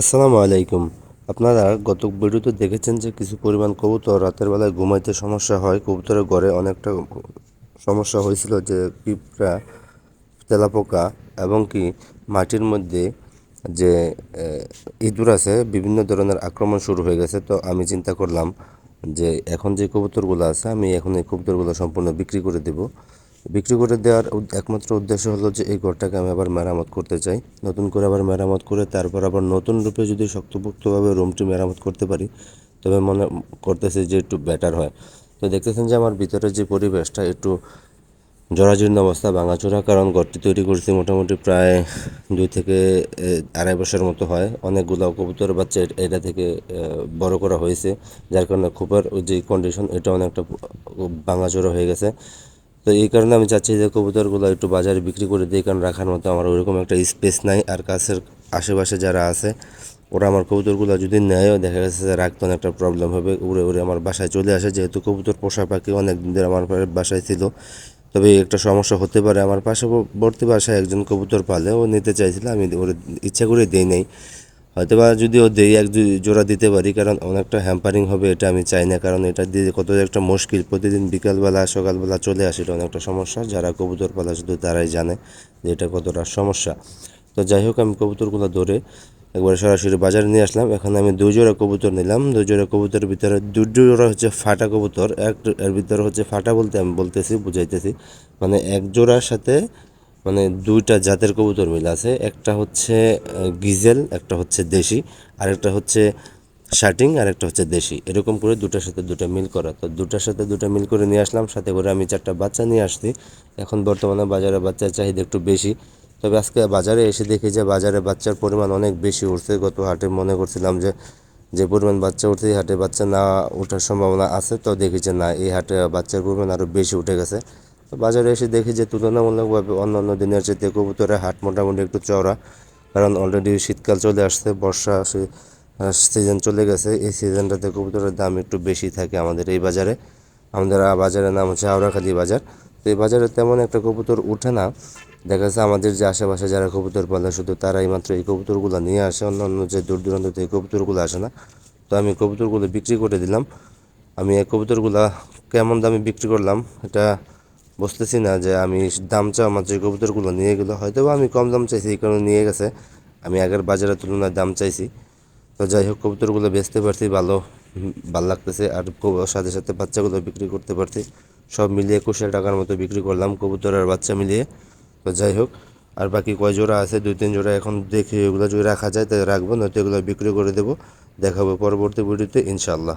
আসসালামু আলাইকুম। আপনারা গত ভিডিওতে দেখেছেন যে কিছু পরিমাণ কবুতর রাতের বেলায় ঘুমাইতে সমস্যা হয়। কবুতরের ঘরে অনেকটা সমস্যা হয়েছিল যে পিঁপড়া, তেলাপোকা এবং কি মাটির মধ্যে যে ইঁদুর আছে, বিভিন্ন ধরনের আক্রমণ শুরু হয়ে গেছে। তো আমি চিন্তা করলাম যে, এখন যে কবুতরগুলো আছে, আমি এখন এই কবুতরগুলো সম্পূর্ণ বিক্রি করে দেব। বিক্রি করে দেওয়ার একমাত্র উদ্দেশ্য হলো যে এই ঘরটাকে আমি আবার মেরামত করতে চাই। নতুন করে আবার মেরামত করে তারপর আবার নতুন রূপে যদি শক্তপোক্তভাবে রুমটি মেরামত করতে পারি, তবে মনে করতেছি যে একটু বেটার হয়। তো দেখতেছেন যে আমার ভিতরে যে পরিবেশটা একটু জরাজীর্ণ অবস্থা, ভাঙাচোরা, কারণ ঘরটি তৈরি করছি মোটামুটি প্রায় দুই থেকে আড়াই বছর মতো হয়। অনেকগুলো কবুতর, বাচ্চা এটা থেকে বড় করা হয়েছে। যার কারণে ওই যে কন্ডিশন এটা অনেকটা ভাঙাচোরা হয়ে গেছে। তো এই কারণে আমি চাচ্ছি যে কবুতরগুলো একটু বাজারে বিক্রি করে দিই, কারণ রাখার মতো আমার ওইরকম একটা স্পেস নাই। আর কাছের আশেপাশে যারা আছে, ওরা আমার কবুতরগুলো যদি নেয়ও, দেখা গেছে যে রাখতে অনেকটা প্রবলেম হবে, উড়ে উড়ে আমার বাসায় চলে আসে। যেহেতু কবুতর পোষা পাখি অনেক দিন ধরে আমার বাসায় ছিল, তবে একটা সমস্যা হতে পারে। আমার পার্শ্ববর্তী বাসায় একজন কবুতর পালে, ও নিতে চাইছিল, আমি ওর ইচ্ছা করে দেই নাই। হয়তো বা যদি ও দেই এক জোড়া দিতে পারি, কারণ অনেকটা হ্যাম্পারিং হবে এটা আমি চাই না, কারণ এটা দিয়ে কত একটা মুশকিল। প্রতিদিন বিকালবেলা, সকালবেলা চলে আসে এটা অনেকটা সমস্যা। যারা কবুতর পালা শুধু তারাই জানে যে এটা কতটা সমস্যা। তো যাই হোক, আমি কবুতরগুলো ধরে একবার সরাসরি বাজারে নিয়ে আসলাম। এখন আমি দুই জোড়া কবুতর নিলাম। দুই জোড়া কবুতরের ভিতরে দুই জোড়া হচ্ছে ফাটা কবুতর। এক এর ভিতরে হচ্ছে ফাটা বলতে আমি বলতেছি, বুঝাইতেছি। মানে এক জোড়ার সাথে মানে দুইটা জাতের কবুতর মিল আছে। একটা হচ্ছে গিজেল, একটা হচ্ছে দেশি আর একটা হচ্ছে শার্টিং আর একটা হচ্ছে দেশি। এরকম করে দুটার সাথে দুটা মিল করা। তো দুটার সাথে দুটা মিল করে নিয়ে আসলাম, সাথে করে আমি চারটা বাচ্চা নিয়ে আসছি। এখন বর্তমানে বাজারে বাচ্চার চাহিদা একটু বেশি। তবে আজকে বাজারে এসে দেখি যে বাজারে বাচ্চার পরিমাণ অনেক বেশি উঠছে। গত হাটে মনে করছিলাম যে যে পরিমাণ বাচ্চা উঠছে, এই হাটে বাচ্চা না ওঠার সম্ভাবনা আছে। তো দেখি যে না, এই হাটে বাচ্চার পরিমাণ আরও বেশি উঠে গেছে। বাজারে এসে দেখি যে তুলনামূলকভাবে অন্যান্য দিনের চাইতে কবুতরের হাট মোটামুটি একটু চওড়া। কারণ অলরেডি শীতকাল চলে আসছে, বর্ষা সিজন চলে গেছে। এই সিজনটাতে কবুতরের দাম একটু বেশি থাকে আমাদের এই বাজারে। আমাদের বাজারের নাম হচ্ছে আওড়াখালি বাজার। তো এই বাজারে তেমন একটা কবুতর উঠে না। দেখা যাচ্ছে আমাদের যে আশেপাশে যারা কবুতর পালে, শুধু তারাই মাত্র এই কবুতরগুলো নিয়ে আসে। অন্যান্য যে দূর দূরান্ত থেকে কবুতরগুলো আসে না। তো আমি কবুতরগুলো বিক্রি করে দিলাম। আমি এই কবুতরগুলা কেমন দামে বিক্রি করলাম, এটা বুঝতেছি না যে আমি দাম চাও আমার যে কবুতরগুলো নিয়ে গেলো হয়তো আমি কম দাম চাইছি, এই কারণে নিয়ে গেছে। আমি আগের বাজারের তুলনায় দাম চাইছি। তো যাই হোক, কবুতরগুলো বেচতে পারছি, ভালো ভালো লাগতেছে। আর সাথে সাথে বাচ্চাগুলো বিক্রি করতে পারছি। সব মিলিয়ে একুশশো টাকার মতো বিক্রি করলাম কবুতর আর বাচ্চা মিলিয়ে। তো যাই হোক, আর বাকি কয় জোড়া আছে, দুই তিন জোড়া এখন দেখি, এগুলো যদি রাখা যায় তাই রাখব, নয়তো এগুলো বিক্রি করে দেবো। দেখাবো পরবর্তী ভিডিওতে ইনশাল্লাহ